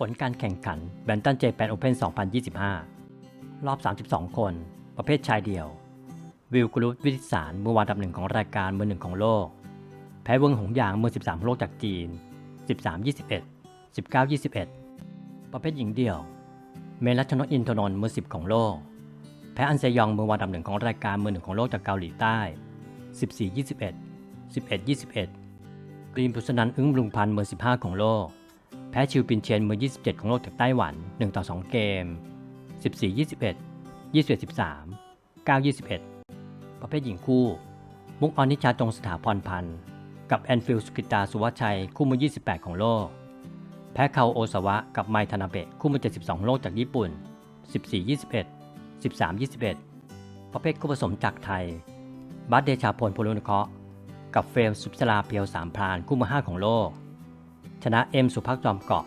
ผลการแข่งขันแบนตันเจแปนโอเพน2025 รอบ 32 คน ประเภทชายเดี่ยว วิลกรุตวิทิสารมือวางอันดับหนึ่งของรายการมือหนึ่งของโลก แพ้เวิงหงหยางมือ 13 ของโลกจากจีน 13-21 19-21 ประเภทหญิงเดี่ยว เมลัชนกอินทนนท์มือ 10 ของโลก แพ้อันเซยองมือวางอันดับหนึ่งของรายการมือหนึ่งของโลกจากเกาหลีใต้ 14-21 11-21กรีนพุสนันอึ้งรุงพันมือ 15 ของโลก แพ้ชิวปินเชียนมือ 27 ของโลกจากไต้หวัน 1 ต่อ 2 เกม 14 21 21 13 9 21 ประเภทหญิงคู่ มุกออนิชาจงสถาพรพันธ์ กับแอนฟิลสุกิตาสุวัชัย คู่มือ 28 ของโลก แพ้คาโอซาวะ กับไมทานาเบะ คู่มือ 72 โลกจากญี่ปุ่น 14 21 13 21 ประเภทคู่ผสมจากไทย บัสเดชาพลพลุนเคาะกับเฟรมสุปสราเพียวสามพราน คู่มือ 5 ของโลก ชนะเอ็มสุภักจอมเกาะ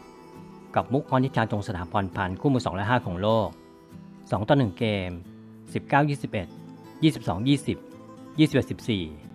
กับมุกอนิชาจงสถาพรพันธ์คู่มือ2และ 5 ของโลก 2 ต่อ 1 เกม 19 21 22 20 21 14